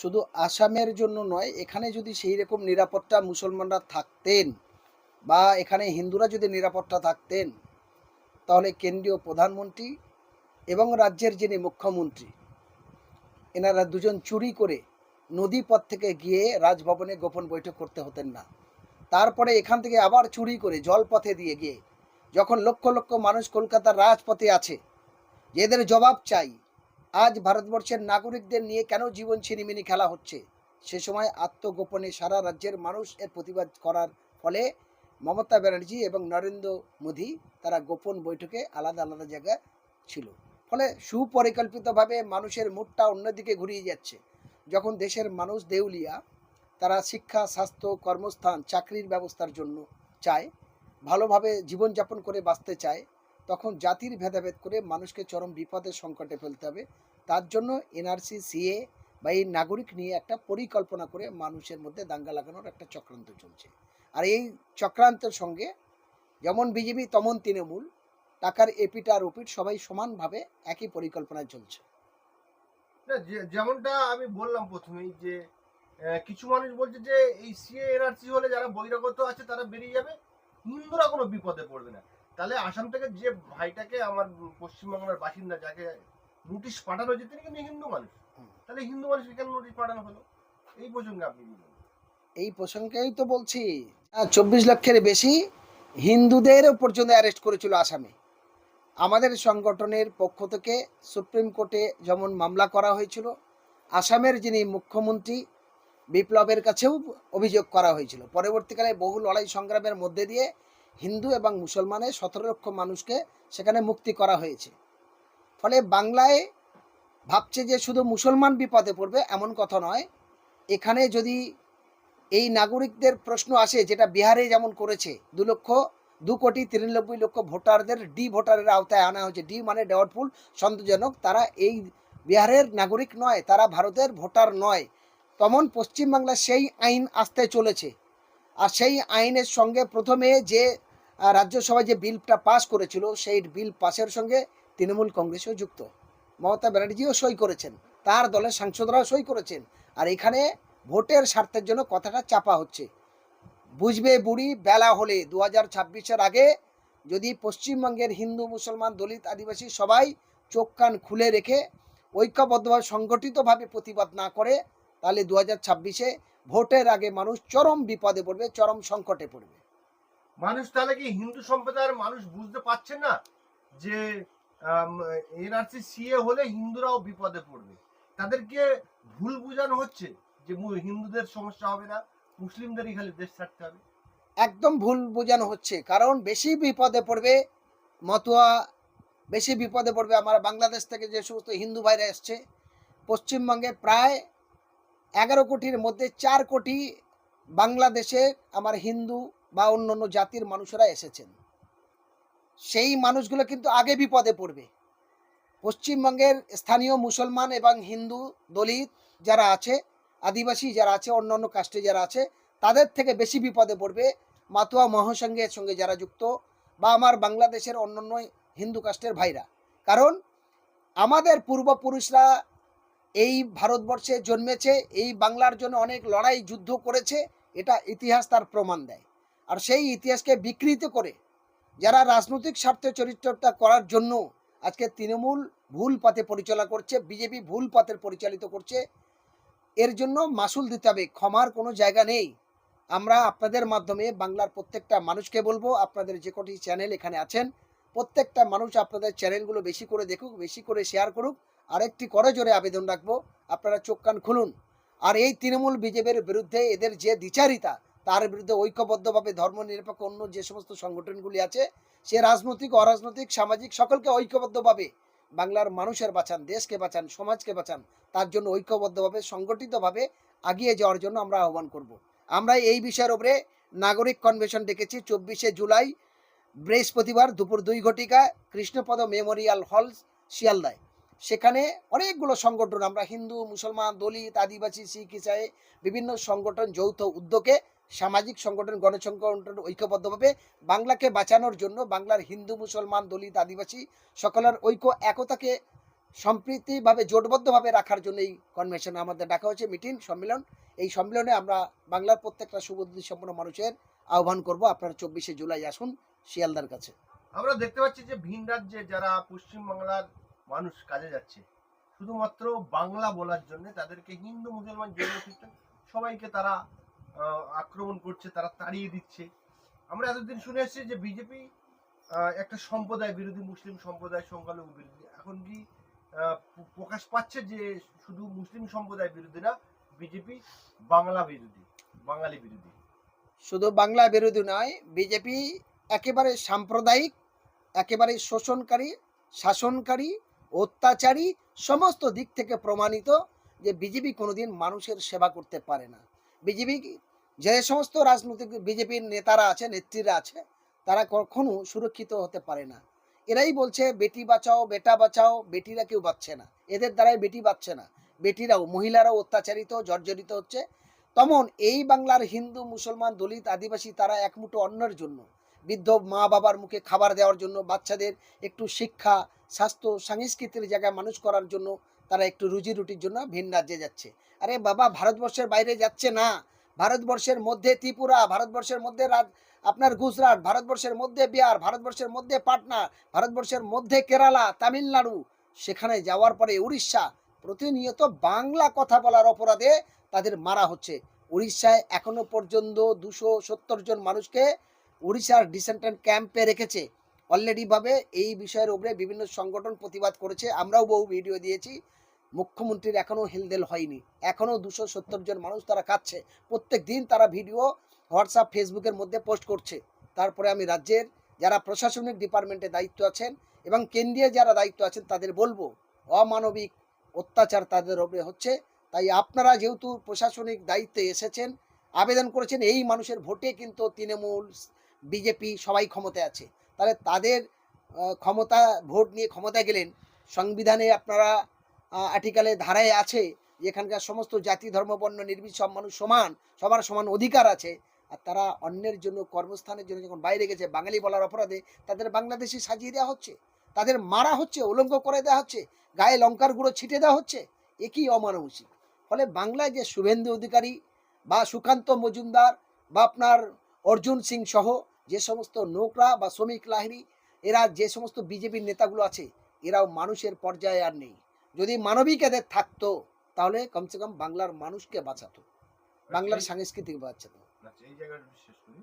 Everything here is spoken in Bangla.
শুধু আসামের জন্য নয়, এখানে যদি সেই রকম নিরাপত্তা মুসলমানরা থাকতেন বা এখানে হিন্দুরা যদি নিরাপত্তা থাকতেন, তাহলে কেন্দ্রীয় প্রধানমন্ত্রী এবং রাজ্যের যিনি মুখ্যমন্ত্রী, এনারা দুজন চুরি করে নদী পথ থেকে গিয়ে রাজভবনে গোপন বৈঠক করতে হতেন না। তারপরে এখান থেকে আবার চুরি করে জলপথে দিয়ে গিয়ে, যখন লক্ষ লক্ষ মানুষ কলকাতার রাজপথে আছে, যে এদের জবাব চাই আজ ভারতবর্ষের নাগরিকদের নিয়ে কেন জীবন ছিনিমিনি খেলা হচ্ছে? সে সময় আত্মগোপনে সারা রাজ্যের মানুষ এর প্রতিবাদ করার ফলে মমতা ব্যানার্জি এবং নরেন্দ্র মোদী তারা গোপন বৈঠকে আলাদা আলাদা জায়গায় ছিল। ফলে সুপরিকল্পিতভাবে মানুষের মুডটা অন্যদিকে ঘুরিয়ে যাচ্ছে। যখন দেশের মানুষ দেউলিয়া, তারা শিক্ষা, স্বাস্থ্য, কর্মস্থান, চাকরির ব্যবস্থার জন্য চায়, ভালোভাবে জীবনযাপন করে বাঁচতে চায় তখন জাতির ভেদাভেদ করে মানুষকে চরম বিপদের সংকটে ফেলতে হবে। তার জন্য এনআরসি, সিএ বা এই নাগরিক নিয়ে একটা পরিকল্পনা করে মানুষের মধ্যে দাঙ্গা লাগানোর একটা চক্রান্ত চলছে। আর এই চক্রান্তের সঙ্গে যেমন বিজেপি, তেমন তৃণমূল টাকার এপিট আর ওপিট সবাই সমানভাবে একই পরিকল্পনায় চলছে। যেমনটা আমি বললাম প্রথমেই যে কিছু মানুষ বলছে যে, এই সিএ, এনআরসি হলে যারা বহিরাগত আছে তারা বেরিয়ে যাবে। হিন্দুরা কোনো বিপদে পড়বে না। তাহলে আসাম থেকে যে ভাইটাকে আমার পশ্চিমবাংলার বাসিন্দা যাকে নোটিশ পাঠানো হয়েছে তিনি কিন্তু হিন্দু মানুষ। তাহলে হিন্দু মানুষকে কেন নোটিশ পাঠানো হলো? এই প্রসঙ্গে আপনি এই প্রসঙ্গেই তো বলছি চব্বিশ লক্ষের বেশি হিন্দুদেরও পর্যন্ত অ্যারেস্ট করেছিল আসামে। আমাদের সংগঠনের পক্ষ থেকে সুপ্রিম কোর্টে যেমন মামলা করা হয়েছিল আসামের যিনি মুখ্যমন্ত্রী বিপ্লবের কাছেও অভিযোগ করা হয়েছিল। পরবর্তীকালে বহু লড়াই সংগ্রামের মধ্যে দিয়ে হিন্দু এবং মুসলমানের সতেরো লক্ষ মানুষকে সেখানে মুক্তি করা হয়েছে। ফলে বাংলায় ভাবছে যে শুধু মুসলমান বিপদে পড়বে এমন কথা নয়, এখানে যদি এই নাগরিকদের প্রশ্ন আসে যেটা বিহারে যেমন করেছে, দু লক্ষ, দু কোটি তিরানব্বই লক্ষ ভোটারদের ডি ভোটারের আওতায় আনা হয়েছে। ডি মানে ডাউটফুল সন্দেহজনক তারা এই বিহারের নাগরিক নয়, তারা ভারতের ভোটার নয়। তেমন পশ্চিমবাংলার সেই আইন আসতে চলেছে। আর সেই আইনের সঙ্গে প্রথমে যে রাজ্যসভায় যে বিলটা পাস করেছিল, সেই বিল পাসের সঙ্গে তৃণমূল কংগ্রেসও যুক্ত। মমতা ব্যানার্জিও সই করেছেন, তার দলের সাংসদরাও সই করেছেন, আর এখানে ভোটের স্বার্থের জন্য কথাটা চাপা হচ্ছে। বুঝবে বুড়ি, বেলা হলে দু হাজার আগে যদি পশ্চিমবঙ্গের হিন্দু, মুসলমান, দলিত, আদিবাসী সবাই চোখ কান খুলে রেখে ঐক্যবদ্ধভাবে, সংগঠিতভাবে প্রতিবাদ না করে, তাহলে দু হাজার ভোটের আগে মানুষ চরম বিপদে পড়বে, চরম সংকটে পড়বে। মানুষ তাহলে কি হিন্দু সম্প্রদায়ের মানুষ বুঝতে পারছে না যে এনআরসি সিএ হলে হিন্দুরাও বিপদে পড়বে? তাদেরকে ভুল বোঝানো হচ্ছে যে হিন্দুদের সমস্যা হবে না, মুসলিমদেরই খালি দেশ ছাড়তে হবে। একদম ভুল বোঝানো হচ্ছে, কারণ বেশি বিপদে পড়বে মতুয়া, বেশি বিপদে পড়বে আমার বাংলাদেশ থেকে যে সমস্ত হিন্দু ভাইরা এসছে, পশ্চিমবঙ্গে প্রায় এগারো কোটির মধ্যে চার কোটি বাংলাদেশে আমার হিন্দু বা অন্য অন্য জাতির মানুষেরা এসেছেন। সেই মানুষগুলো কিন্তু আগে বিপদে পড়বে। পশ্চিমবঙ্গের স্থানীয় মুসলমান এবং হিন্দু দলিত যারা আছে, আদিবাসী যারা আছে, অন্য অন্য কাস্টে যারা আছে, তাদের থেকে বেশি বিপদে পড়বে মাতুয়া মহাসংঘের সঙ্গে যারা যুক্ত বা আমার বাংলাদেশের অন্যান্য হিন্দু কাস্টের ভাইরা। কারণ আমাদের পূর্বপুরুষরা এই ভারতবর্ষে জন্মেছে, এই বাংলার জন্য অনেক লড়াই, যুদ্ধ করেছে, এটা ইতিহাস তার প্রমাণ দেয়। আর সেই ইতিহাসকে বিকৃত করে যারা রাজনৈতিক স্বার্থে চরিত্রটা করার জন্য আজকে তৃণমূল ভুল পথে পরিচালনা করছে, বিজেপি ভুল পথে পরিচালিত করছে, এর জন্য মাসুল দিতে হবে, ক্ষমার কোনো জায়গা নেই। আমরা আপনাদের মাধ্যমে বাংলার প্রত্যেকটা মানুষকে বলব, আপনাদের যে কটি চ্যানেল এখানে আছেন, প্রত্যেকটা মানুষ আপনাদের চ্যানেলগুলো বেশি করে দেখুক, বেশি করে শেয়ার করুক, আরেকটি করে জোরে আবেদন রাখব, আপনারা চোখ কান খুলুন। আর এই তৃণমূল বিজেপির বিরুদ্ধে এদের যে দ্বিচারিতা তার বিরুদ্ধে ঐক্যবদ্ধভাবে ধর্ম নিরপেক্ষ অন্য যে সমস্ত সংগঠনগুলি আছে, সে রাজনৈতিক, অরাজনৈতিক, সামাজিক, সকলকে ঐক্যবদ্ধভাবে বাংলার মানুষের বাঁচান, দেশকে বাঁচান, সমাজকে বাঁচান, তার জন্য ঐক্যবদ্ধভাবে, সংগঠিতভাবে আগিয়ে যাওয়ার জন্য আমরা আহ্বান করব। আমরা এই বিষয়ের উপরে নাগরিক কনভেনশন ডেকেছি চব্বিশে জুলাই, বৃহস্পতিবার দুপুর দুই ঘটিকা, কৃষ্ণপদ মেমোরিয়াল হল, শিয়ালদায়। সেখানে অনেকগুলো সংগঠন, আমরা হিন্দু, মুসলমান, দলিত, আদিবাসী, শিখ, ইসাই, বিভিন্ন সংগঠন, যৌথ উদ্যোগে সামাজিক সংগঠন গণসংগঠন ঐক্যবদ্ধভাবে বাংলাকে বাঁচানোর জন্য বাংলার হিন্দু, মুসলমান, দলিত, আদিবাসী সকলের ঐক্য, একতাকে সম্প্রীতিভাবে জোটবদ্ধভাবে রাখার জন্য এই কনভেনশন আমাদের ডাকা হয়েছে মিটিং, সম্মেলন। এই সম্মেলনে আমরা বাংলার প্রত্যেকটা সুবুদ্ধি সম্পন্ন মানুষের আহ্বান করব। আপনারা চব্বিশে জুলাই আসুন শিয়ালদার কাছে। আমরা দেখতে পাচ্ছি যে ভিন রাজ্যে যারা পশ্চিম বাংলার মানুষ কাজে যাচ্ছে, শুধুমাত্র বাংলা বলার জন্য তাদেরকে হিন্দু, মুসলমান, জৈন সবাইকে তারা আক্রমণ করছে, তারা তাড়িয়ে দিচ্ছে। আমরা এতদিন শুনে এসেছি যে বিজেপি একটা সম্প্রদায়, বিরোধী মুসলিম সম্প্রদায়, সংখ্যালঘু বিরোধী। এখন কি প্রকাশ পাচ্ছে যে শুধু মুসলিম সম্প্রদায় বিরোধী না, বিজেপি বাংলা বিরোধী, বাঙালি বিরোধী। শুধু বাংলা বিরোধী নয়, বিজেপি একেবারে সাম্প্রদায়িক, একেবারে শোষণকারী, শাসনকারী, অত্যাচারী, সমস্ত দিক থেকে প্রমাণিত যে বিজেপি কোনোদিন মানুষের সেবা করতে পারে না। বিজেপি যে সমস্ত রাজনৈতিক বিজেপির নেতারা আছে, নেত্রীরা আছে, তারা কখনো সুরক্ষিত হতে পারে না। এরাই বলছে, বেটি বাঁচাও, বেটা বাঁচাও, বেটিরা কেউ বাঁচছে না। এদের দ্বারাই বেটি বাঁচছে না। বেটিরাও, মহিলারাও অত্যাচারিত, জর্জরিত হচ্ছে। তমন, এই বাংলার হিন্দু, মুসলমান, দলিত, আদিবাসী, তারা একমুঠো অন্যের জন্য। বৃদ্ধ মা বাবার মুখে খাবার দেওয়ার জন্য, বাচ্চাদের একটু শিক্ষা, স্বাস্থ্য, সংস্কৃতির জায়গায় মানুষ করার জন্য তারা একটু রুজি রুটির জন্য ভিন রাজ্যে যাচ্ছে। আরে বাবা, ভারতবর্ষের বাইরে যাচ্ছে না। ভারতবর্ষের মধ্যে ত্রিপুরা, ভারতবর্ষের মধ্যে আপনার গুজরাট, ভারতবর্ষের মধ্যে বিহার, ভারতবর্ষের মধ্যে পাটনা, ভারতবর্ষের মধ্যে কেরালা, তামিলনাড়ু। সেখানে যাওয়ার পরে উড়িষ্যা, প্রতিনিয়ত বাংলা কথা বলার অপরাধে তাদের মারা হচ্ছে। উড়িষ্যায় এখনও পর্যন্ত দুশো সত্তর জন মানুষকে উড়িষ্যার ডিসেন্টেন্ট ক্যাম্পে রেখেছে। অলরেডিভাবে এই বিষয়ের উপরে বিভিন্ন সংগঠন প্রতিবাদ করেছে। আমরাও বহু ভিডিও দিয়েছি। মুখ্যমন্ত্রীর এখনও হেলদেল হয়নি। এখনও দুশো সত্তর জন মানুষ তারা কাচ্ছে প্রত্যেক দিন তারা ভিডিও হোয়াটসঅ্যাপ, ফেসবুকের মধ্যে পোস্ট করছে। তারপরে আমি রাজ্যের যারা প্রশাসনিক ডিপার্টমেন্টে দায়িত্ব আছেন এবং কেন্দ্রীয় যারা দায়িত্ব আছেন তাদের বলব, অমানবিক অত্যাচার তাদের ওপরে হচ্ছে। তাই আপনারা যেহেতু প্রশাসনিক দায়িত্বে এসেছেন, আবেদন করেছেন, এই মানুষের ভোটে কিন্তু তৃণমূল, বিজেপি সবাই ক্ষমতায় আছে। তাহলে তাদের ক্ষমতা, ভোট নিয়ে ক্ষমতায় গেলেন, সংবিধানে আপনারা আর্টিকেলে ধারায় আছে এখানকার সমস্ত জাতি, ধর্ম, বর্ণ নির্বিশ সব মানুষ সমান, সবার সমান অধিকার আছে। আর তারা অন্যের জন্য, কর্মস্থানের জন্য যখন বাইরে গেছে, বাঙালি বলার অপরাধে তাদের বাংলাদেশি সাজিয়ে দেওয়া হচ্ছে। তাদের মারা হচ্ছে, উলঙ্গ করে দেওয়া হচ্ছে, গায়ে লঙ্কার গুঁড়ো ছিটে দেওয়া হচ্ছে, একই কি ফলে বাংলায় যে শুভেন্দু অধিকারী বা সুকান্ত মজুমদার বা আপনার অর্জুন সিং সহ যে সমস্ত নৌকরা বা শ্রমিক লাহিনী এরা যে সমস্ত বিজেপির নেতাগুলো আছে, এরাও মানুষের পর্যায়ে আর নেই। যদি মানবিক এদের থাকতো তাহলে কমসে কম বাংলার মানুষকে বাঁচাতো। বাংলার সাংস্কৃতিক বাঁচাতো আচ্ছা এই জায়গাটা বিশ্বাস করি।